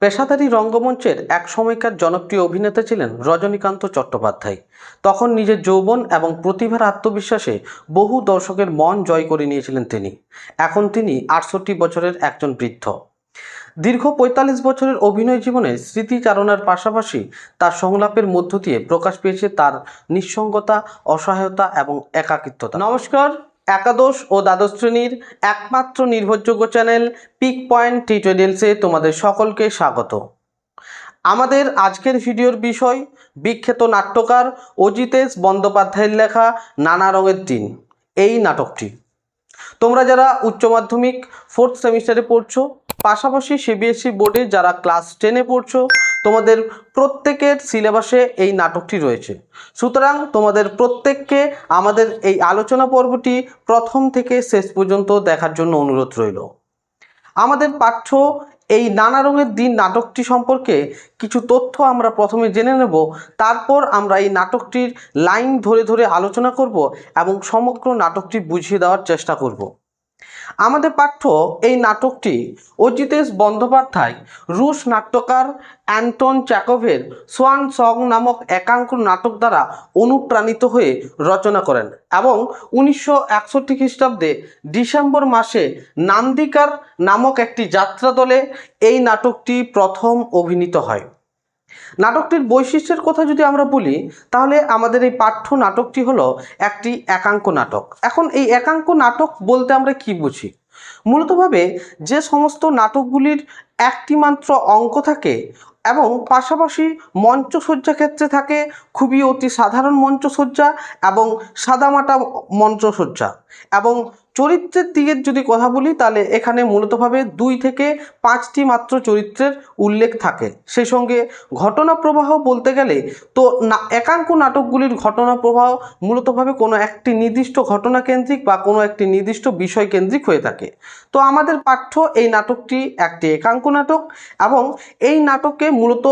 পেশাদারী রঙ্গমঞ্চের এক সময়কার জনপ্রিয় অভিনেতা ছিলেন রজনীকান্ত চট্টোপাধ্যায়। তখন নিজের যৌবন এবং প্রতিভার আত্মবিশ্বাসে বহু দর্শকের মন জয় করে নিয়েছিলেন তিনি। এখন তিনি আটষট্টি বছরের একজন বৃদ্ধ। দীর্ঘ পঁয়তাল্লিশ বছরের অভিনয় জীবনে স্মৃতিচারণার পাশাপাশি তার সংলাপের মধ্য দিয়ে প্রকাশ পেয়েছে তার নিঃসঙ্গতা, অসহায়তা এবং একাকিত্বতা। নমস্কার একাদশ ও দ্বাদশ শ্রেণির একমাত্র নির্ভরযোগ্য চ্যানেল পিক পয়েন্ট টিউটোরিয়ালসে তোমাদের সকলকে স্বাগত। আমাদের আজকের ভিডিওর বিষয়, বিখ্যাত নাট্যকার অজিতেশ বন্দ্যোপাধ্যায়ের লেখা নানা রঙের দিন এই নাটকটি। তোমরা যারা উচ্চ মাধ্যমিক ফোর্থ সেমিস্টারে পড়ছো, পাশাপাশি সিবিএসসি বোর্ডে যারা ক্লাস টেনে পড়ছো তোমাদের প্রত্যেকের সিলেবাসে এই নাটকটি রয়েছে। সুতরাং তোমাদের প্রত্যেককে আমাদের এই আলোচনা পর্বটি প্রথম থেকে শেষ পর্যন্ত দেখার জন্য অনুরোধ রইল। আমাদের পাঠ্য এই নানা রঙের দিন নাটকটি সম্পর্কে কিছু তথ্য আমরা প্রথমে জেনে নেব, তারপর আমরা এই নাটকটির লাইন ধরে ধরে আলোচনা করব এবং সমগ্র নাটকটি বুঝিয়ে দেওয়ার চেষ্টা করব। আমাদের পাঠ্য এই নাটকটি অজিতেশ বন্দ্যোপাধ্যায়, রুশ নাট্যকার অ্যান্টন চ্যাকোভের সোয়ান সং নামক একাঙ্ক নাটক দ্বারা অনুপ্রাণিত হয়ে রচনা করেন এবং উনিশশো একষট্টি খ্রিস্টাব্দে ডিসেম্বর মাসে নান্দিকার নামক একটি যাত্রা দলে এই নাটকটি প্রথম অভিনীত হয়। নাটকটির বৈশিষ্ট্যের কথা যদি আমরা বলি, তাহলে আমাদের এই পাঠ্য নাটকটি হলো একটি একাঙ্ক নাটক। এখন এই একাঙ্ক নাটক বলতে আমরা কি বুঝি? মূলতভাবে যে সমস্ত নাটকগুলির একটি মাত্র অঙ্ক থাকে এবং পাশাপাশি মঞ্চসজ্জা ক্ষেত্রে থাকে খুবই অতি সাধারণ মঞ্চসজ্জা এবং সাদামাটা মঞ্চসজ্জা এবং চরিত্রের দিকের যদি কথা বলি, তাহলে এখানে মূলতভাবে দুই থেকে পাঁচটি মাত্র চরিত্রের উল্লেখ থাকে। সেই সঙ্গে ঘটনা প্রবাহ বলতে গেলে, তো না একাঙ্ক নাটকগুলির ঘটনা প্রবাহ মূলতভাবে কোনো একটি নির্দিষ্ট ঘটনা কেন্দ্রিক বা কোনো একটি নির্দিষ্ট বিষয় কেন্দ্রিক হয়ে থাকে। তো আমাদের পাঠ্য এই নাটকটি একটি একাঙ্ক নাটক এবং এই নাটকে মূলত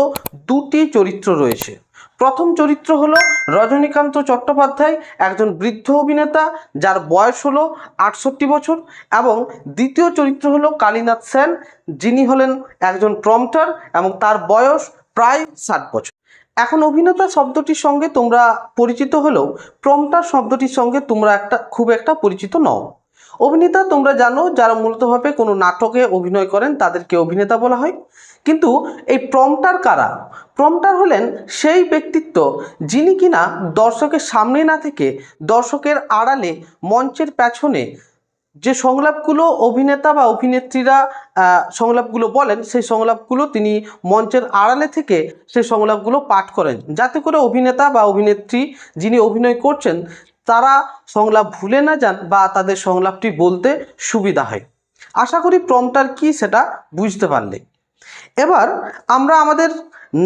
দুটি চরিত্র রয়েছে। প্রথম চরিত্র হলো রজনীকান্ত চট্টোপাধ্যায়, একজন বৃদ্ধ অভিনেতা যার বয়স হলো আটষট্টি বছর, এবং দ্বিতীয় চরিত্র হলো কালীনাথ সেন, যিনি হলেন একজন প্রম্পটার এবং তার বয়স প্রায় ষাট বছর। এখন অভিনেতা শব্দটির সঙ্গে তোমরা পরিচিত হলেও প্রম্পটার শব্দটির সঙ্গে তোমরা একটা খুব একটা পরিচিত নও। অভিনেতা তোমরা জানো যারা মূলতভাবে কোনো নাটকে অভিনয় করেন তাদেরকে অভিনেতা বলা হয়। কিন্তু এই প্রম্পটার কারা? প্রম্পটার হলেন সেই ব্যক্তিত্ব যিনি কিনা দর্শকের সামনে না থেকে দর্শকের আড়ালে মঞ্চের পেছনে যে সংলাপগুলো অভিনেতা বা অভিনেত্রীরা সংলাপগুলো বলেন, সেই সংলাপগুলো তিনি মঞ্চের আড়ালে থেকে সেই সংলাপগুলো পাঠ করেন। যাতে করে অভিনেতা বা অভিনেত্রী যিনি অভিনয় করছেন, তারা সংলাপ ভুলে না যান বা তাদের সংলাপটি বলতে সুবিধা হয়। আশা করি প্রমটার কি সেটা বুঝতে পারলে। এবার আমরা আমাদের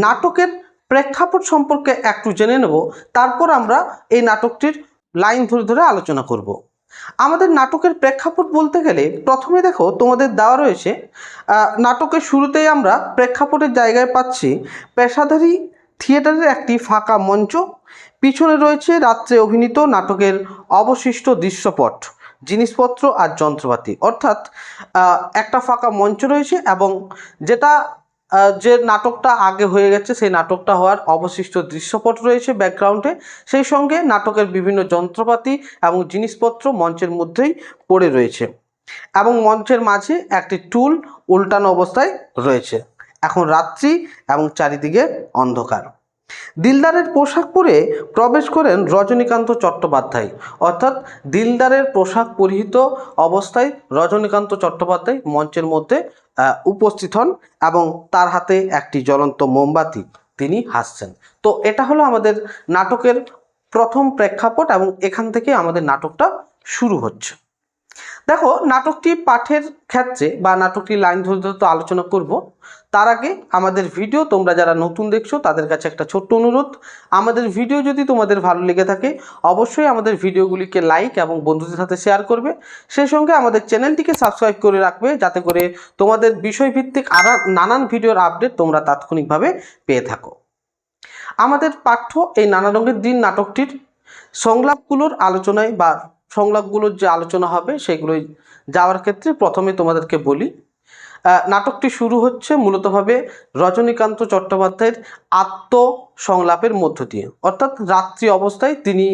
নাটকের প্রেক্ষাপট সম্পর্কে একটু জেনে নেব, তারপর আমরা এই নাটকটির লাইন ধরে ধরে আলোচনা করব। আমাদের নাটকের প্রেক্ষাপট বলতে গেলে প্রথমে দেখো তোমাদের দেওয়া রয়েছে নাটকের শুরুতেই আমরা প্রেক্ষাপটের জায়গায় পাচ্ছি পেশাদারি থিয়েটারের একটি ফাঁকা মঞ্চ, পিছনে রয়েছে রাত্রে অভিনীত নাটকের অবশিষ্ট দৃশ্যপট। জিনিসপত্র আর যন্ত্রপাতি। অর্থাৎ একটা ফাঁকা মঞ্চ রয়েছে এবং যেটা যে নাটকটা আগে হয়ে গেছে, সেই নাটকটা হওয়ার অবশিষ্ট দৃশ্যপট রয়েছে ব্যাকগ্রাউন্ডে সেই সঙ্গে নাটকের বিভিন্ন যন্ত্রপাতি এবং জিনিসপত্র মঞ্চের মধ্যেই পড়ে রয়েছে এবং মঞ্চের মাঝে একটি টুল উল্টানো অবস্থায় রয়েছে। এখন রাত্রি এবং চারিদিকে অন্ধকার। দিলদারের পোশাক পরে প্রবেশ করেন রজনীকান্ত চট্টোপাধ্যায়। অর্থাৎ দিলদারের পোশাক পরিহিত অবস্থায় রজনীকান্ত চট্টোপাধ্যায় মঞ্চের মধ্যে উপস্থিত হন এবং তার হাতে একটি জ্বলন্ত মোমবাতি তিনি হাসছেন। তো এটা হলো আমাদের নাটকের প্রথম প্রেক্ষাপট এবং এখান থেকে আমাদের নাটকটা শুরু হচ্ছে। দেখো, নাটকটি পাঠের ক্ষেত্রে বা নাটকটি লাইন ধরে ধরে তো আলোচনা করব। তার আগে আমাদের ভিডিও তোমরা যারা নতুন দেখছ, তাদের কাছে একটা ছোট্ট অনুরোধ। আমাদের ভিডিও যদি তোমাদের ভালো লেগে থাকে, অবশ্যই আমাদের ভিডিওগুলিকে লাইক এবং বন্ধুদের সাথে শেয়ার করবে। সেই সঙ্গে আমাদের চ্যানেলটিকে সাবস্ক্রাইব করে রাখবে, যাতে করে তোমাদের বিষয়ভিত্তিক আরও নানান ভিডিওর আপডেট তোমরা তাৎক্ষণিকভাবে পেয়ে থাকো। আমাদের পাঠ্য এই নানা রঙের দিন নাটকটির সংলাপগুলোর আলোচনায় বা সংলাপগুলোর যে আলোচনা হবে সেগুলোই যাওয়ার ক্ষেত্রে প্রথমে তোমাদেরকে বলি। নাটকটি শুরু হচ্ছে মূলতভাবে রজনীকান্ত চট্টোপাধ্যায়ের আত্মসংলাপের মধ্য দিয়ে। অর্থাৎ রাত্রি অবস্থায় তিনি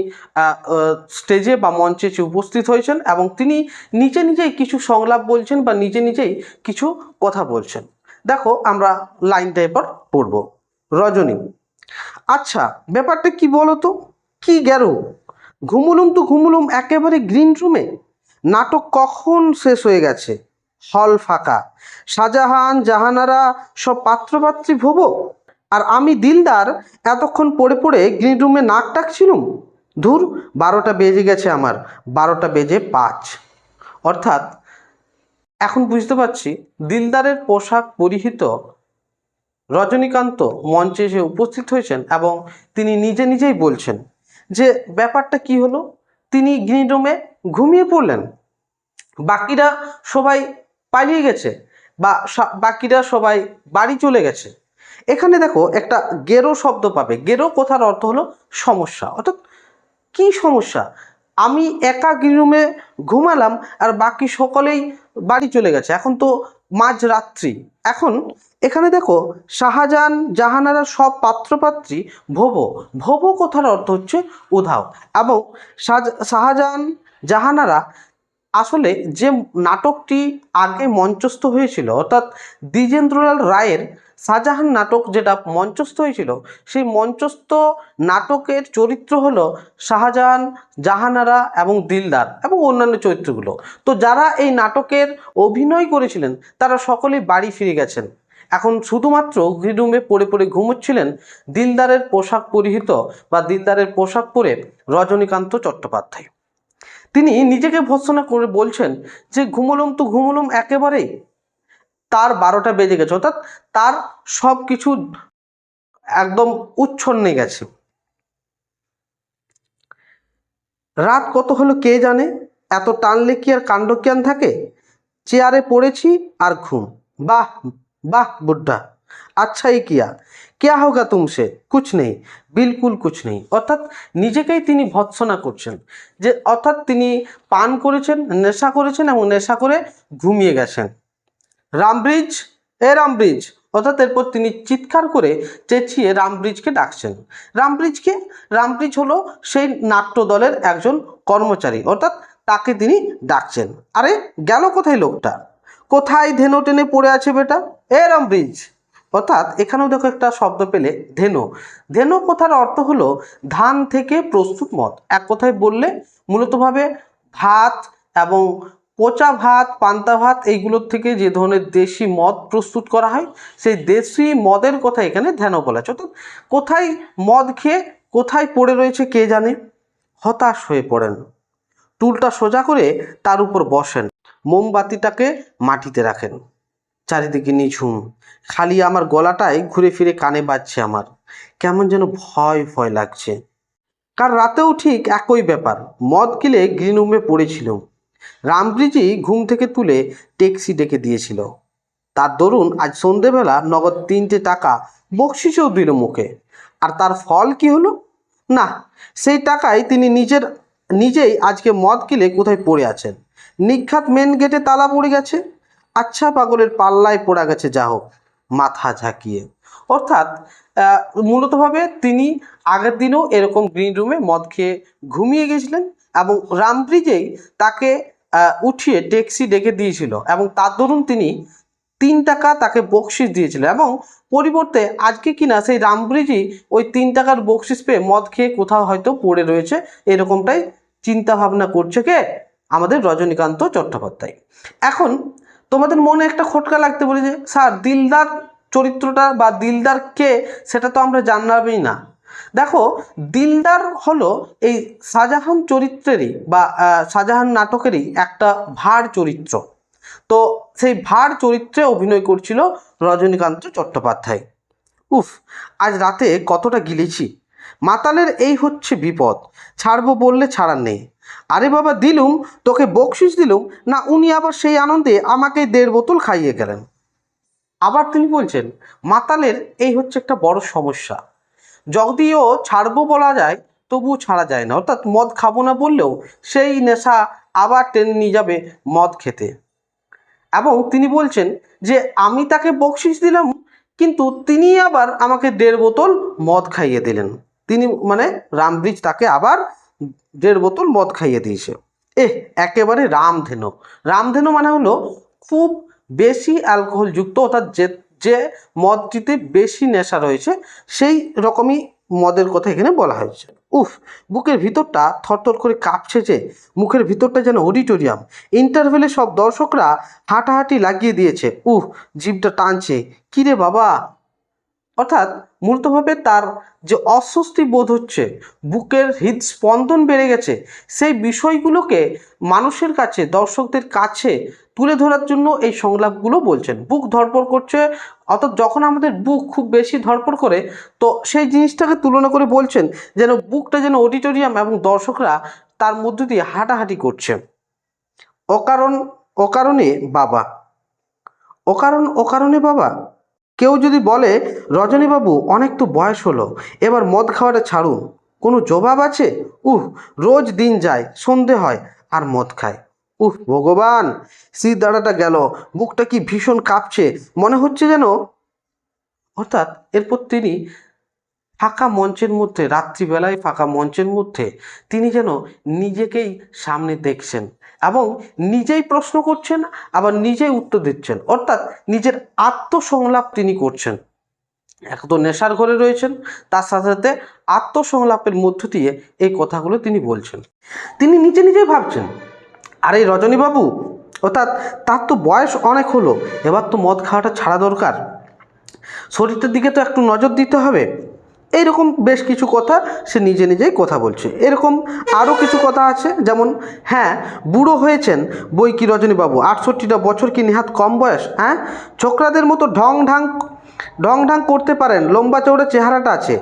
স্টেজে বা মঞ্চে উপস্থিত হয়েছেন এবং তিনি নিজে নিজেই কিছু সংলাপ বলছেন বা নিজে নিজেই কিছু কথা বলছেন। দেখো, আমরা লাইনটা এবার পড়ব। রজনী। আচ্ছা ব্যাপারটা কি বলো তো কি গেল? ঘুমুলুম তো ঘুমুলুম একেবারে গ্রিন রুমে নাটক কখন শেষ হয়ে গেছে? হল ফাঁকা। শাহজাহান, জাহানারা সব পাত্রপাত্রী ভোব? আর আমি দিলদার এতক্ষণ পড়ে পড়ে গ্রিন রুমে নাক ডাকছিলুম? ধুর, বারোটা বেজে গেছে আমার। বারোটা বেজে পাঁচ। অর্থাৎ এখন বুঝতে পারছি দিলদারের পোশাক পরিহিত রজনীকান্ত মঞ্চে এসে উপস্থিত হয়েছেন এবং তিনি নিজে নিজেই বলছেন যে ব্যাপারটা কি হলো? তিনি গ্রিন রুমে ঘুমিয়ে পড়লেন। বাকিরা সবাই পালিয়ে গেছে বা বাকিরা সবাই বাড়ি চলে গেছে। এখানে দেখো একটা গেরো শব্দ পাবে। গেরো কথার অর্থ হলো সমস্যা। অর্থাৎ কি সমস্যা? আমি একা রুমে ঘুমালাম আর বাকি সকলেই বাড়ি চলে গেছে। এখন তো মাঝরাত্রি। এখন এখানে দেখো, শাহজাহান, জাহানারা সব পাত্রপাত্রী, ভোব। ভোব কথার অর্থ হচ্ছে উধাও। এবং শাহজাহান, জাহানারা আসলে যে নাটকটি আগে মঞ্চস্থ হয়েছিল, অর্থাৎ দ্বিজেন্দ্রলাল রায়ের শাহজাহান নাটক যেটা মঞ্চস্থ হয়েছিল, সেই মঞ্চস্থ নাটকের চরিত্র হলো শাহজাহান, জাহানারা এবং দিলদার এবং অন্যান্য চরিত্রগুলো। তো যারা এই নাটকের অভিনয় করেছিলেন, তারা সকলেই বাড়ি ফিরে গেছেন। এখন শুধুমাত্র রুমে পড়ে পড়ে ঘুমোচ্ছিলেন দিলদারের পোশাক পরিহিত বা দিলদারের পোশাক পরে রজনীকান্ত চট্টোপাধ্যায়। তিনি নিজেকে ভৎসনা করে বলছেন যে, ঘুমলুম তো ঘুমলুম একেবারেই। তার বারোটা বেজে গেছে, অর্থাৎ তার সব কিছু একদম উচ্ছন্নে গেছে। রাত কত হলো কে জানে? এত টানলে কি আর কাণ্ডজ্ঞান থাকে? চেয়ারে পড়েছি আর ঘুম। বাহ! বাহ, বুড্ডা। আচ্ছা এই কিয়া কেয়া হোগা তুমসে? কুছ নেই, বিলকুল কুছ নেই। অর্থাৎ নিজেকেই তিনি ভৎসনা করছেন। যে অর্থাৎ তিনি পান করেছেন, নেশা করেছেন এবং নেশা করে ঘুমিয়ে গেছেন। রামব্রিজ, এ রামব্রিজ। অর্থাৎ এরপর তিনি চিৎকার করে চেঁচিয়ে রামব্রিজকে ডাকছেন। রামব্রিজকে, রামব্রিজ হলো সেই নাট্য দলের একজন কর্মচারী। অর্থাৎ তাকে তিনি ডাকছেন। আরে, গেল কোথায় লোকটা? কোথায় ধেনো টেনে পড়ে আছে বেটা? এ রামব্রিজ অর্থাৎ এখানেও দেখো একটা শব্দ পেলে, ধেনু। ধেনু কথার অর্থ হলো ধান থেকে প্রস্তুত মদ। এক কথায় বললে মূলতভাবে ভাত এবং পচা ভাত, পান্তা ভাত, এইগুলোর থেকে যে ধরনের দেশি মদ প্রস্তুত করা হয়, সেই দেশি মদের কথা এখানে ধ্যান বলা হচ্ছে অর্থাৎ কোথায় মদ খেয়ে কোথায় পড়ে রয়েছে কে জানে? হতাশ হয়ে পড়েন। টুলটা সোজা করে তার উপর বসেন। মোমবাতিটাকে মাটিতে রাখেন। চারিদিকে নিঝুম। খালি আমার গলাটাই ঘুরে ফিরে কানে বাজছে আমার। কেমন যেন ভয় ভয় লাগছে। কার রাতেও ঠিক একই ব্যাপার। মদ গিলে গ্রিন রুমে পড়েছিল রামব্রিজই ঘুম থেকে তুলে ট্যাক্সি ডেকে দিয়েছিল। তার দরুন আজ সন্ধেবেলা নগদ তিনটে টাকা বকশিসেও দিল মুখে। আর তার ফল কি হলো? না, সেই টাকায় তিনি নিজের, নিজেই আজকে মদ কিলে কোথায় পড়ে আছেন? নিঘাত মেন গেটে তালা পড়ে গেছে। আচ্ছা পাগলের পাল্লায় পড়া গেছে যা হোক, মাথা ঝাঁকিয়ে। অর্থাৎ মূলতভাবে তিনি আগের দিনও এরকম গ্রিন রুমে মদ খেয়ে ঘুমিয়ে গেছিলেন এবং রামব্রিজেই তাকে উঠিয়ে ট্যাক্সি ডেকে দিয়েছিল এবং তার দরুন তিনি তিন টাকা তাকে বকশিস দিয়েছিল এবং পরিবর্তে আজকে কিনা সেই রামব্রিজই ওই তিন টাকার বকশিস পেয়ে মদ খেয়ে কোথাও হয়তো পড়ে রয়েছে, এরকমটাই চিন্তা ভাবনা করছে কে? আমাদের রজনীকান্ত চট্টোপাধ্যায়। এখন তোমাদের মনে একটা খটকা লাগতে পারে যে, স্যার, দিলদার চরিত্রটা বা দিলদার কে, সেটা তো আমরা জানাবেই না। দেখো, দিলদার হলো এই শাহজাহান চরিত্রেরই বা শাহজাহান নাটকেরই একটা ভার চরিত্র। তো সেই ভার চরিত্রে অভিনয় করছিল রজনীকান্ত চট্টোপাধ্যায়। উফ, আজ রাতে কতটা গিলেছি। মাতালের এই হচ্ছে বিপদ, ছাড়বো বললে ছাড়ার নেই। আরে বাবা, দিলুম, তোকে বকশিস দিলুম? না, উনি আবার সেই আনন্দে আমাকে দেড় বোতল খাইয়ে গেলেন। আবার তিনি বলছেন, মাতালের এই হচ্ছে একটা বড় সমস্যা। যদিও ছাড়বো বলা যায়, তবুও ছাড়া যায় না। অর্থাৎ মদ খাব না বললেও সেই নেশা আবার টেনে নিয়ে যাবে মদ খেতে। এবং তিনি বলছেন যে, আমি তাকে বকশিস দিলাম, কিন্তু তিনি আবার আমাকে দেড় বোতল মদ খাইয়ে দিলেন। তিনি মানে রামব্রিজ তাকে আবার দেড় বোতল মদ খাইয়ে দিয়েছে। এহ, একেবারে রামধেনু। রামধেনু মানে হলো খুব বেশি অ্যালকোহলযুক্ত, অর্থাৎ যে যে মদটিতে বেশি নেশা রয়েছে, সেই রকমই মদের কথা এখানে বলা হয়েছে। উফ, বুকের ভিতরটা থরথর করে কাঁপছে যে, মুখের ভিতরটা যেন অডিটোরিয়াম। ইন্টারভেলে সব দর্শকরা হাঁটাহাঁটি লাগিয়ে দিয়েছে। উফ, জিভটা টানছে। কিরে বাবা অর্থাৎ মূলতভাবে তার যে অস্বস্তি বোধ হচ্ছে, বুকের হৃদস্পন্দন বেড়ে গেছে, সেই বিষয়গুলোকে মানুষের কাছে, দর্শকদের কাছে তুলে ধরার জন্য এই সংলাপগুলো বলছেন। বুক ধরপড় করছে, অর্থাৎ যখন আমাদের বুক খুব বেশি ধরপড় করে, তো সেই জিনিসটাকে তুলনা করে বলছেন যেন বুকটা যেন অডিটোরিয়াম এবং দর্শকরা তার মধ্য দিয়ে হাঁটাহাঁটি করছে। অকারণ, অকারণে বাবা। অকারণ, অকারণে বাবা। কেউ যদি বলে, রজনীবাবু, অনেক তো বয়স হলো, এবার মদ খাওয়াটা ছাড়ুন। কোনো জবাব আছে? উহ, রোজ দিন যায়, সন্ধে হয়, আর মদ খায়। উহ, ভগবান শীত দাঁড়াটা গেল বুকটা কি ভীষণ কাঁপছে, মনে হচ্ছে যেন অর্থাৎ এরপর তিনি ফাঁকা মঞ্চের মধ্যে, রাত্রিবেলায় ফাঁকা মঞ্চের মধ্যে, তিনি যেন নিজেকেই সামনে দেখছেন। এবং নিজেই প্রশ্ন করছেন, আবার নিজেই উত্তর দিচ্ছেন। অর্থাৎ নিজের আত্মসংলাপ তিনি করছেন। এক তো নেশার ঘরে রয়েছেন, তার সাথে সাথে আত্মসংলাপের মধ্য দিয়ে এই কথাগুলো তিনি বলছেন। তিনি নিজে নিজেই ভাবছেন, আর এই রজনীবাবু, অর্থাৎ তার তো বয়স অনেক হলো, এবার তো মদ খাওয়াটা ছাড়া দরকার। শরীরটার দিকে তো একটু নজর দিতে হবে। এইরকম বেশ কিছু কথা সে নিজে নিজেই কথা বলছে। এরকম আরও কিছু কথা আছে, যেমন হ্যাঁ বুড়ো হয়েছেন বই কি রজনীবাবু? আটষট্টিটা বছর কি নেহাত কম বয়স? হ্যাঁ? ছোকরাদের মতো ঢং ঢাং ঢং ঢাং করতে পারেন, লম্বা চৌড়া চেহারাটা আছে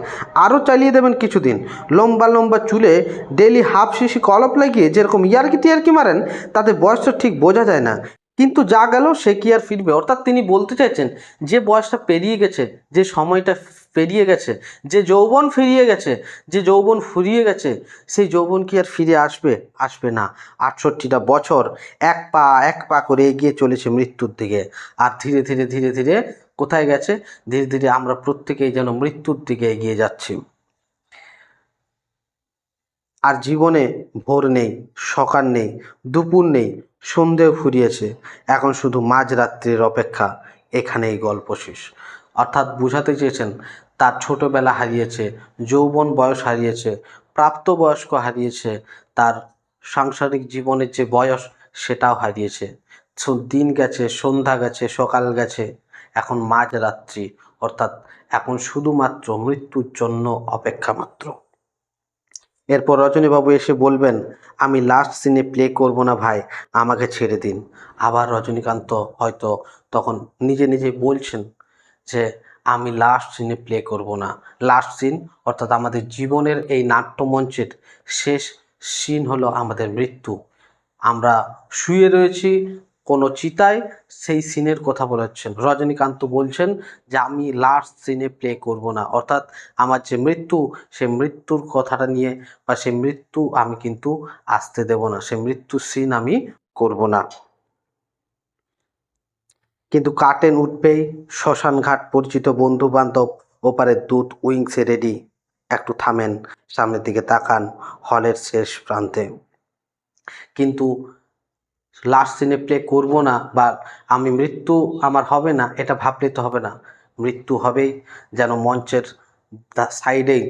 আরও চালিয়ে দেবেন কিছুদিন। লম্বা লম্বা চুলে ডেলি হাফ শিশি কলপ লাগিয়ে যেরকম ইয়ারকি টিয়ারকি মারেন, তাতে বয়সটা ঠিক বোঝা যায় না। কিন্তু যা গেল সে কি আর ফিরবে? অর্থাৎ তিনি বলতে চাইছেন, যে বয়সটা পেরিয়ে গেছে, যে সময়টা পেরিয়ে গেছে, যে যৌবন ফিরিয়ে গেছে, যে যৌবন ফুরিয়ে গেছে, সেই যৌবন কি আর ফিরে আসবে? আসবে না। আটষট্টিটা বছর এক পা এক পা করে এগিয়ে চলেছে মৃত্যুর দিকে। আর ধীরে ধীরে ধীরে ধীরে কোথায় গেছে? ধীরে ধীরে আমরা প্রত্যেকেই যেন মৃত্যুর দিকে এগিয়ে যাচ্ছি। আর জীবনে ভোর নেই, সকাল নেই, দুপুর নেই সন্ধেও ফুরিয়েছে। এখন শুধু মাঝরাত্রির অপেক্ষা, এখানেই গল্প শেষ। অর্থাৎ বোঝাতে চেয়েছেন, তার ছোটবেলা হারিয়েছে, যৌবন বয়স হারিয়েছে, প্রাপ্তবয়স্ক হারিয়েছে, তার সাংসারিক জীবনের যে বয়স, সেটাও হারিয়েছে। দিন গেছে, সন্ধ্যা গেছে, সকাল গেছে, এখন মাঝরাত্রি, অর্থাৎ এখন শুধুমাত্র মৃত্যুর জন্য অপেক্ষা মাত্র। এরপর রজনীবাবু এসে বলবেন, আমি লাস্ট সিনে প্লে করব না ভাই, আমাকে ছেড়ে দিন। আবার রজনীকান্ত হয়তো তখন নিজে নিজে বলছেন যে, আমি লাস্ট সিনে প্লে করব না। লাস্ট সিন অর্থাৎ আমাদের জীবনের এই নাট্যমঞ্চের শেষ সিন হলো আমাদের মৃত্যু। আমরা শুয়ে রয়েছি কোনো চিতায় সেই সিনের কথা বলেছেন। রজনীকান্ত বলছেন যে, আমি লাস্ট সিনে প্লে করব না। অর্থাৎ আমার যে মৃত্যু, সে মৃত্যুর কথাটা নিয়ে বা সে মৃত্যু আমি কিন্তু আসতে দেব না। সে মৃত্যুর সিন আমি করব না। কিন্তু কাটেন উঠবেই শ্মশান ঘাট পরিচিত বন্ধু বান্ধব ওপারের দুধ উইংসে রেডি একটু থামেন, সামনের দিকে তাকান হলের শেষ প্রান্তে। কিন্তু লাস্ট সিনে প্লে করব না বা আমি মৃত্যু আমার হবে না, এটা ভাবলে তো হবে না। মৃত্যু হবেই, যেন মঞ্চের সাইডেই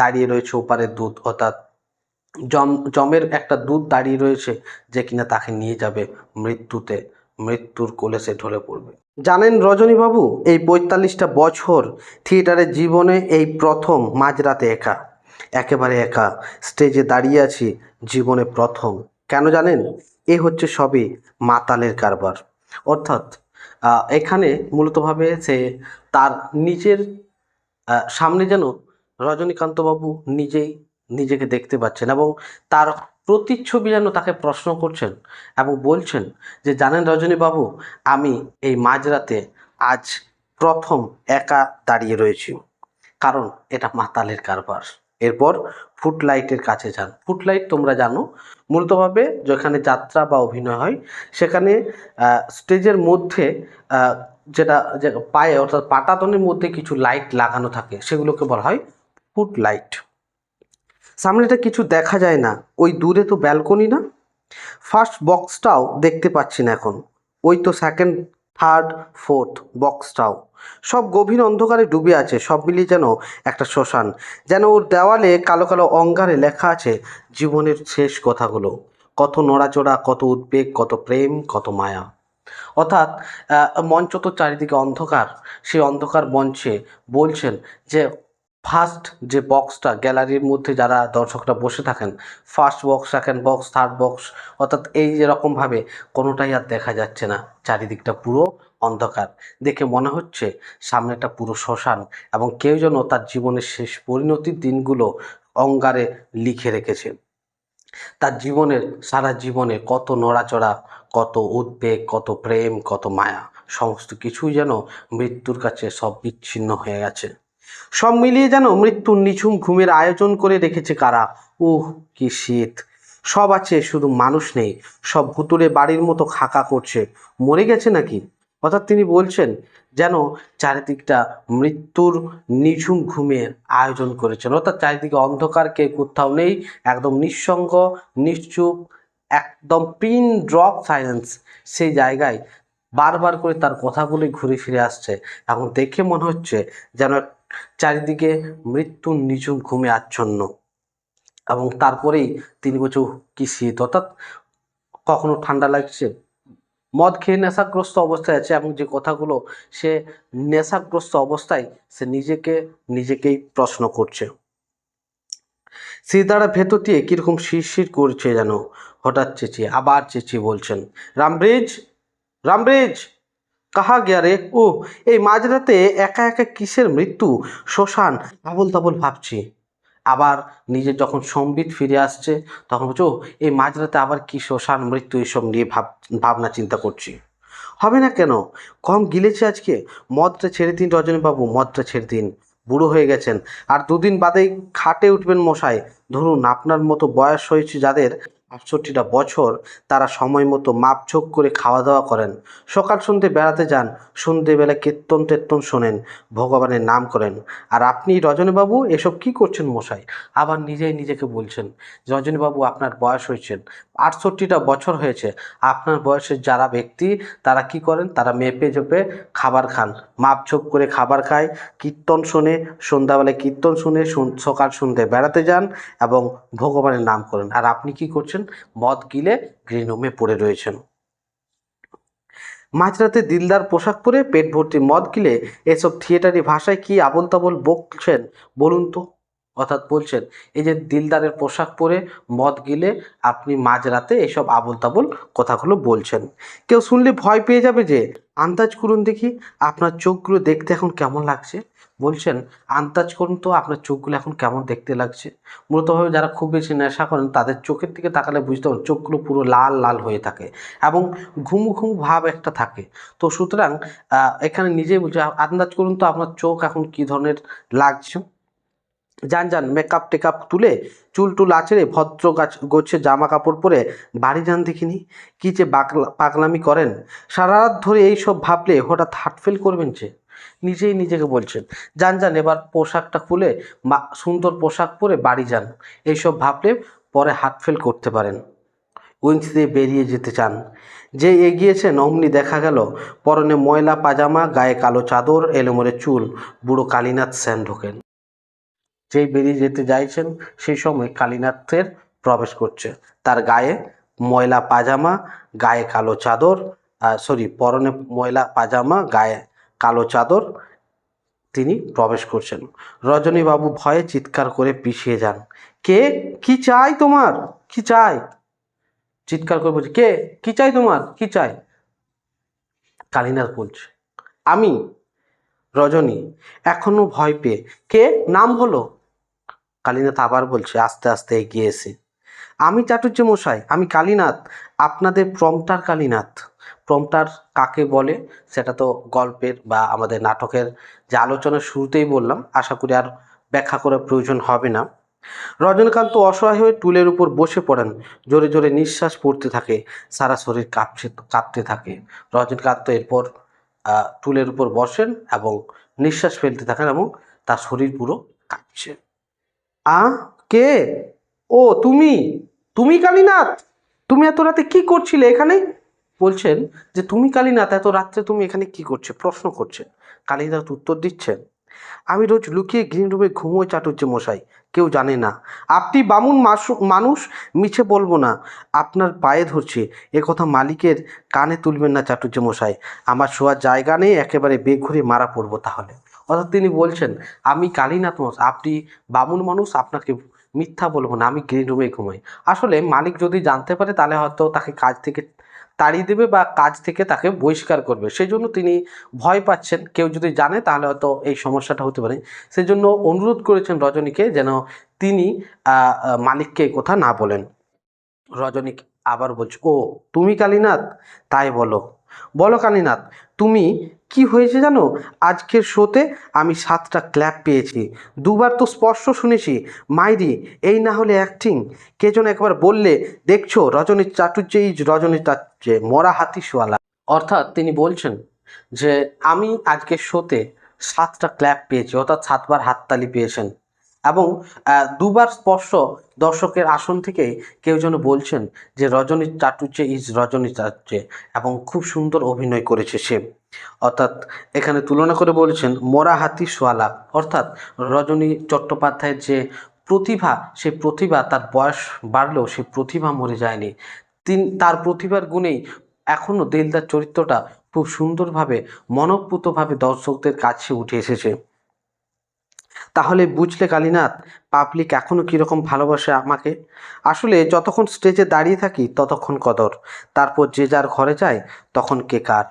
দাঁড়িয়ে রয়েছে ওপারের দুধ, অর্থাৎ জম, জমের একটা দুধ দাঁড়িয়ে রয়েছে যে কিনা তাকে নিয়ে যাবে মৃত্যুতে, মৃত্যুর কোলে সে ঢলে পড়বে। জানেন রজনীবাবু, এই পঁয়তাল্লিশটা বছর থিয়েটারের জীবনে এই প্রথম, মাঝরাতে একা। একেবারে একা। স্টেজে দাঁড়িয়ে আছি, জীবনে প্রথম। কেন জানেন? এ হচ্ছে সবই মাতালের কারবার। অর্থাৎ এখানে মূলতভাবে সে তার নিজের সামনে যেন রজনীকান্তবাবু নিজেই নিজেকে দেখতে পাচ্ছেন এবং তার প্রতিচ্ছবি যেন তাকে প্রশ্ন করছেন এবং বলছেন যে, জানেন রজনীবাবু, আমি এই মাঝরাতে আজ প্রথম একা দাঁড়িয়ে রয়েছি। কারণ এটা মাতালের কারবার। এরপর ফুটলাইটের কাছে যান। ফুটলাইট তোমরা জানো, মূলতভাবে যেখানে যাত্রা বা অভিনয় হয়, সেখানে স্টেজের মধ্যে যেটা, যে পায়ে, অর্থাৎ পাটাতনের মধ্যে কিছু লাইট লাগানো থাকে, সেগুলোকে বলা হয় ফুটলাইট। সামনেটা কিছু দেখা যায় না, ওই দূরে তো ব্যালকনি না? ফার্স্ট বক্সটাও দেখতে পাচ্ছি না এখন। ওই তো সেকেন্ড থার্ড, ফোর্থ বক্সটাও। সব গভীর অন্ধকারে ডুবে আছে, সব মিলিয়ে যেন একটা শ্মশান। যেন ওর দেওয়ালে কালো কালো অঙ্গারে লেখা আছে জীবনের শেষ কথাগুলো। কত নড়াচড়া, কত উদ্বেগ, কত প্রেম, কত মায়া। অর্থাৎ মঞ্চ তো চারিদিকে অন্ধকার। সেই অন্ধকার মঞ্চে বলছেন যে ফার্স্ট যে বক্সটা গ্যালারির মধ্যে যারা দর্শকরা বসে থাকেন, first box, second box, third box, অর্থাৎ এই যেরকমভাবে কোনোটাই আর দেখা যাচ্ছে না। চারিদিকটা পুরো অন্ধকার। দেখে মনে হচ্ছে সামনেটা পুরো শ্মশান এবং কেউ যেন তার জীবনের শেষ পরিণতির দিনগুলো অঙ্গারে লিখে রেখেছে। তার জীবনের, সারা জীবনে কত নড়াচড়া, কত উদ্বেগ, কত প্রেম, কত মায়া, সমস্ত কিছুই যেন মৃত্যুর কাছে সব বিচ্ছিন্ন হয়ে গেছে। সব মিলিয়ে যেন মৃত্যুর নিঝুম ঘুমের আয়োজন করে রেখেছে কারা? উহ, কি শীত। সব আছে, শুধু মানুষ নেই। সব ভুতুরে বাড়ির মতো খাকা করছে। মরে গেছে নাকি? অর্থাৎ তিনি বলছেন, যেন চারিদিকটা মৃত্যুর নিঝুম ঘুমের আয়োজন করেছেন। অর্থাৎ চারিদিকে অন্ধকার কে কোথাও নেই, একদম নিঃসঙ্গ, নিশ্চুপ, একদম পিন ড্রপ সাইলেন্স। সেই জায়গায় বারবার করে তার কথাগুলি ঘুরে ফিরে আসছে। এখন দেখে মনে হচ্ছে যেন চারিদিকে মৃত্যুর নিঝুম, ঘুমে আচ্ছন্ন। এবং তারপরেই তিনি বলছে কি শীত! অর্থাৎ কখনো ঠান্ডা লাগছে। মদ খেয়ে নেশাগ্রস্ত অবস্থায় আছে এবং যে কথাগুলো সে নেশাগ্রস্ত অবস্থায় সে নিজেকে, নিজেকেই প্রশ্ন করছে। সিদারা ভেতর দিয়ে কীরকম শিরশির করছে যেন। হঠাৎ চেঁচিয়ে, আবার চেঁচিয়ে বলছেন, রামব্রিজ! রামব্রিজ! কাহা গিয়া রে? ও এই মাঝরাতে একা একা কিসের মৃত্যু? শ্মশান আবল তাবল ভাবছি। আবার নিজের যখন সম্বিত ফিরে আসছে তখন বলছো "ও, এই মাঝরাতে আবার কি শ্মশান মৃত্যু এইসব নিয়ে ভাব ভাবনা চিন্তা করছি। হবে না কেন? কম গিলেছে আজকে। মদটা ছেড়ে দিন রজনীবাবু মদটা ছেড়ে দিন। বুড়ো হয়ে গেছেন। আর দুদিন বাদেই খাটে উঠবেন মশাই। ধরুন আপনার মতো বয়স হয়েছে যাদের আটষট্টিটা বছর তারা সময় মতো মাপঝোক করে খাওয়া দাওয়া করেন। সকাল সন্ধে বেড়াতে যান সন্ধেবেলা কীর্তন টেত্তন শোনেন, ভগবানের নাম করেন। আর আপনি, রজনীবাবু, এসব কি করছেন মশাই? আবার নিজেই নিজেকে বলছেন, রজনীবাবু, আপনার বয়স হয়েছেন আটষট্টিটা বছর হয়েছে, আপনার বয়সের যারা ব্যক্তি, তারা কি করেন? তারা মেপে জেপে খাবার খান। মাপঝোপ করে খাবার খায়, কীর্তন শোনে, সন্ধ্যাবেলায় কীর্তন শুনে সকাল সন্ধ্যে বেড়াতে যান এবং ভগবানের নাম করেন। আর আপনি কি করছেন? মদ গিলে গ্রিন রুমে পড়ে রয়েছেন। মাঝরাতে দিলদার পোশাক পরে পেট ভর্তি মদ গিলে এসব থিয়েটারি ভাষায় কি আবল তাবল বকছেন? বলুন তো। অর্থাৎ বলছেন, এই যে দিলদারের পোশাক পরে মদ গিলে আপনি মাঝরাতে এসব আবল তাবল কথাগুলো বলছেন। কেউ শুনলে ভয় পেয়ে যাবে যে, আন্দাজ করুন দেখি আপনার চোখগুলো দেখতে এখন কেমন লাগছে? বলছেন, আন্দাজ করুন তো আপনার চোখগুলো এখন কেমন দেখতে লাগছে? মূলতভাবে যারা খুব বেশি নেশা করেন, তাদের চোখের দিকে তাকালে বুঝতে পারেন চোখগুলো পুরো লাল লাল হয়ে থাকে এবং ঘুমু ঘুমু ভাব একটা থাকে। তো সুতরাং এখানে নিজেই বলছে, আন্দাজ করুন তো আপনার চোখ এখন কি ধরনের লাগছে? যান যান মেকআপ টেকআপ তুলে চুল টুল আছড়ে ভদ্র গাছ গোছে জামা কাপড় পরে বাড়ি যান দেখিনি। কি যে বাকলা পাগলামি করেন। সারা রাত ধরে এই সব ভাবলে হঠাৎ হার্ট ফেল করবেন যে। নিজেই নিজেকে বলছেন, যান যান, এবার পোশাকটা খুলে সুন্দর পোশাক পরে বাড়ি যান। এইসব ভাবলে পরে হার্ট ফেল করতে পারেন। উইংস দিয়ে বেরিয়ে যেতে চান। যে এগিয়েছেন, অমনি দেখা গেল, পরনে ময়লা, পাজামা, গায়ে কালো চাদর, এলোমেলো চুল, বুড়ো কালীনাথ সেন ঢোকেন। যেই বেরিয়ে যেতে চাইছেন সেই সময় কালীনাথের প্রবেশ করছে। তার গায়ে ময়লা পাজামা, গায়ে কালো চাদর সরি পরনে ময়লা পাজামা, গায়ে কালো চাদর তিনি প্রবেশ করছেন। রজনীবাবু ভয়ে চিৎকার করে পিছিয়ে যান। কে? কি চাই তোমার? কি চাই? চিৎকার করে বলছে, কে? কি চাই তোমার? কি চাই? কালীনাথ বলছে, আমি, রজনী, এখনও ভয় পেয়ে, কে? নাম হলো? কালীনাথ আবার বলছে, আস্তে আস্তে এগিয়ে এসে। আমি চাটুর্য মশাই, আমি কালীনাথ, আপনাদের প্রমটার কালীনাথ। প্রমটার কাকে বলে? সেটা তো গল্পের বা আমাদের নাটকের যে আলোচনার শুরুতেই বললাম, আশা করি আর ব্যাখ্যা করার প্রয়োজন হবে না। রজনীকান্ত অসহায় হয়ে টুলের উপর বসে পড়েন, জোরে জোরে নিঃশ্বাস পড়তে থাকে, সারা শরীর কাঁপছে, কাঁপতে থাকে। রজনীকান্ত এরপর টুলের উপর বসেন এবং নিঃশ্বাস ফেলতে থাকেন এবং তার শরীর পুরো কাঁপছে। আ, কে? ও, তুমি? তুমি কালীনাথ? তুমি এত রাতে কি করছিলে এখানে? বলছেন যে, তুমি কালীনাথ, এত রাত্রে তুমি এখানে কি করছে? প্রশ্ন করছে। কালীনাথ উত্তর দিচ্ছেন, আমি রোজ লুকিয়ে গ্রিন রুমে ঘুমোয় চাটুর্য মশাই, কেউ জানে না। আপনি বামুন মানুষ, মিছে বলব না। আপনার পায়ে ধরছে। এ কথা মালিকের কানে তুলবেন না চাটুর্য মশাই। আমার শোয়ার জায়গা নেই, একেবারে বেগ ঘুরে মারা পড়ব তাহলে। অর্থাৎ তিনি বলছেন, আমি কালীনাথ মশাই আপনি বামুন মানুষ, আপনাকে মিথ্যা বলব না, আমি গ্রিন রুমে ঘুমাই। আসলে মালিক যদি জানতে পারে, তাহলে হয়তো তাকে কাজ থেকে তাড়িয়ে দেবে বা কাজ থেকে তাকে বহিষ্কার করবে। সেই জন্য তিনি ভয় পাচ্ছেন। কেউ যদি জানে, তাহলে হয়তো এই সমস্যাটা হতে পারে। সেই জন্য অনুরোধ করেছেন রজনীকে যেন তিনি মালিককে কথা না বলেন। রজনী আবার বলছে, ও, তুমি কালীনাথ? তাই বলো। বলো কালীনাথ, তুমি কি হয়েছে জানো? আজকের শোতে আমি সাতটা ক্ল্যাপ পেয়েছি। দুবার তো স্পষ্ট শুনেছি। মাইরি, এই না হলে অ্যাক্টিং কে যেন একবার বললে, দেখছ রজনীর চাটুর্যে ইজ রজনীর চাটুর্যে মরা হাতি শোয়ালা অর্থাৎ তিনি বলছেন যে, আমি আজকের শোতে সাতটা ক্ল্যাপ পেয়েছি, অর্থাৎ সাতবার হাততালি পেয়েছেন। এবং দুবার স্পর্শ দর্শকের আসন থেকে কেউ যেন বলছেন যে রজনী চাটুর্যে ইজ রজনী চাটুর্যে এবং খুব সুন্দর অভিনয় করেছে সে। অর্থাৎ এখানে তুলনা করে বলেছেন মরা হাতি সোয়ালা। অর্থাৎ রজনী চট্টোপাধ্যায়ের যে প্রতিভা, সে প্রতিভা তার বয়স বাড়লেও সে প্রতিভা মরে যায়নি। তিন, তার প্রতিভার গুণেই এখনও দেলদার চরিত্রটা খুব সুন্দরভাবে, মনঃপূতভাবে দর্শকদের কাছে উঠে এসেছে। তাহলে বুঝলে কালীনাথ, পাবলিক এখনও কীরকম ভালোবাসে আমাকে? আসলে যতক্ষণ স্টেজে দাঁড়িয়ে থাকি, ততক্ষণ কদর। তারপর যে যার ঘরে যায়, তখন কে কার?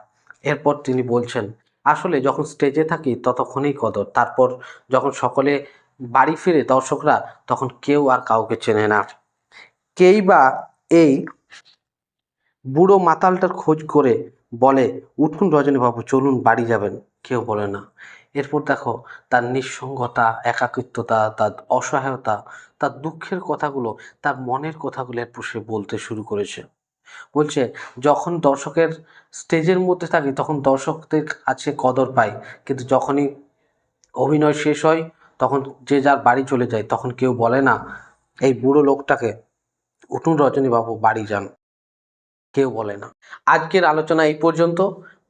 এরপর তিনি বলছেন, আসলে যখন স্টেজে থাকি, ততক্ষণেই কদর। তারপর যখন সকলে বাড়ি ফিরে দর্শকরা, তখন কেউ আর কাউকে চেনে না। কেই বা এই বুড়ো মাতালটার খোঁজ করে বলে, উঠুন রজনীবাবু, চলুন, বাড়ি যাবেন। কেউ বলে না। এরপর দেখো, তার নিঃসঙ্গতা, একাকিত্বতা, তার অসহায়তা, তার দুঃখের কথাগুলো, তার মনের কথাগুলো এরপর সে বলতে শুরু করেছে। বলছে, যখন দর্শকের স্টেজের মধ্যে থাকি, তখন দর্শকদের কাছে কদর পাই। কিন্তু যখনই অভিনয় শেষ হয়, তখন যে যার বাড়ি চলে যায়, তখন কেউ বলে না, এই বুড়ো লোকটাকে উঠুন রজনীবাবু বাড়ি যান। কেউ বলে না। আজকের আলোচনা এই পর্যন্ত।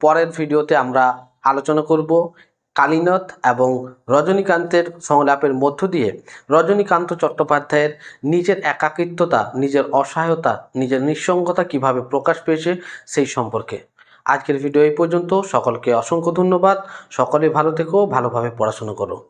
পরের ভিডিওতে আমরা আলোচনা করব। কালীনাথ এবং রজনীকান্তের সংলাপের মধ্য দিয়ে রজনীকান্ত চট্টোপাধ্যায়ের নিজের একাকিত্বতা, নিজের অসহায়তা, নিজের নিঃসঙ্গতা কীভাবে প্রকাশ পেয়েছে সেই সম্পর্কে। আজকের ভিডিও এই পর্যন্ত। সকলকে অসংখ্য ধন্যবাদ। সকলে ভালো থেকো, ভালোভাবে পড়াশোনা করো।